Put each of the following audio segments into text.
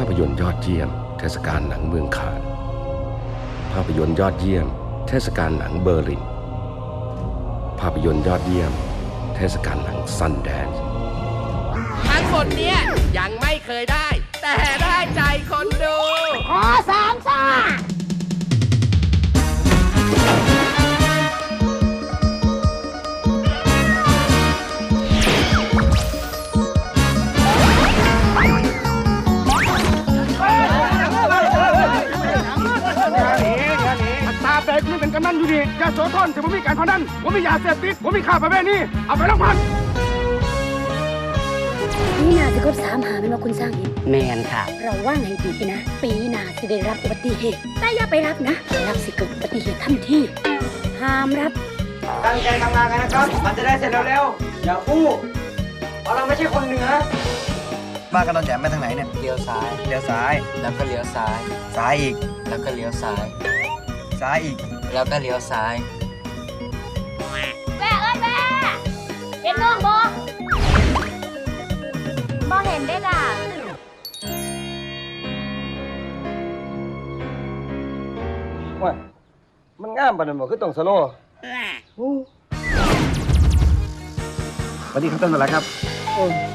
ภาพยนตร์ยอดเยี่ยม เทศกาลหนังเมืองคานภาพยนตร์ยอดเยี่ยม เทศกาลหนังเบอร์ลิน ภาพยนตร์ยอดเยี่ยม เทศกาลหนังซันแดนซ์ทั้งหมดเนี้ยยังไม่เคยได้ แต่ได้ใจคน เป็นกำนันอยู่ดียาโสธรแต่ผมมีการพนันผมมียาเสพติดผมมีข่าประเภทนี้เอาไปแล้วพันนี่นาจะครบสามหาไม่มาคุณสร้างเห็นแมนค่ะ เราว่างให้ดีนะ ปีหนาจะได้รับอุบัติเหตุแต่อย่าไปรับนะ รับสิเกิดอุบัติเหตุทันทีห้ามรับ ตั้งใจทำงานกันนะครับ มันจะได้เสร็จเร็วๆอย่าฟู้เพราะเราไม่ใช่คนเหนือบ้านกันตอนแจมไปทางไหนเนี่ย เลี้ยวซ้าย เลี้ยวซ้าย แล้วก็เลี้ยวซ้าย ซ้ายอีก แล้วก็เลี้ยวซ้าย ซ้ายอีก แล้วก็เลี้ยวซ้ายแม่เอ้ยแม่เห็นน้องบอบ่เห็นได้ล่ะว่ามันงามปานนั้นบ่คือต้องสโลว์สวัสดีครับท่านประหลัดครับ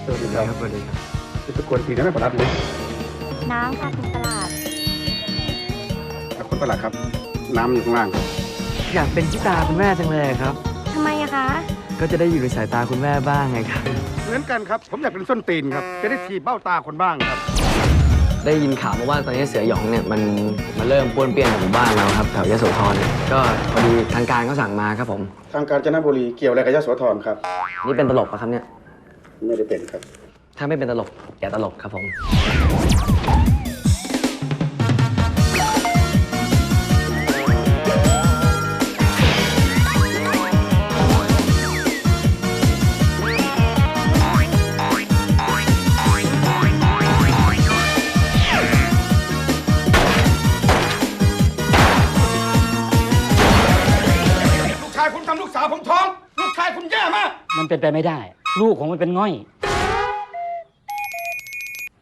สวัสดีครับสวัสดีครับเป็นตะกวนทีนะไม่ประหลัดเลยน้ำค่ะคุณตลาดครับคุณประหลัดครับ น้ำอยู่ข้างล่างครับอยากเป็นที่ตาคุณแม่จังเลยครับ ทำไมอะคะ ก็จะได้อยู่ในสายตาคุณแม่บ้างไงครับ เหมือนกันครับ ผมอยากเป็นส้นตีนครับ จะได้ทีบเบ้าตาคนบ้างครับ ได้ยินข่าวมาว่าตอนนี้เสือหยองเนี่ยมันมาเริ่มป้วนเปี้ยนในหมู่บ้านเราครับแถวยโสธรเนี่ยก็พอดีทางการเขาสั่งมาครับผม ทางการจนบุรีเกี่ยวอะไรกับยโสธรครับ นี่เป็นตลกปะครับเนี่ย ไม่ได้เป็นครับ ถ้าไม่เป็นตลกอย่าตลกครับผม สาวผมท้อง ลูกชายคุณแย่มาก มันเป็นไปไม่ได้ ลูกของมันเป็นง่อย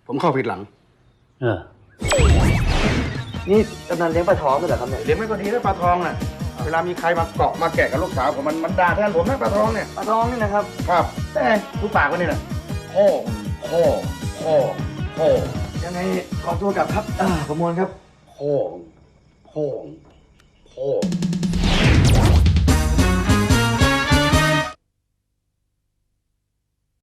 ผมเข้าผิดหลัง เออ นี่กำนันเลี้ยงปลาท้องด้วยเหรอครับเนี่ยเลี้ยงไม่ก็ดีนะปลาทองน่ะ เวลามีใครมาเกาะมาแกะกับลูกสาวผมมันมันด่าแทนผมนะปลาทองเนี่ย ปลาท้องนี่นะครับ ครับแต่ดูปากมันนี่นะพ่อพ่อพ่อพ่อยังไงขอตัวกลับครับ อ่าประมวลครับ พ่อพ่อพ่อ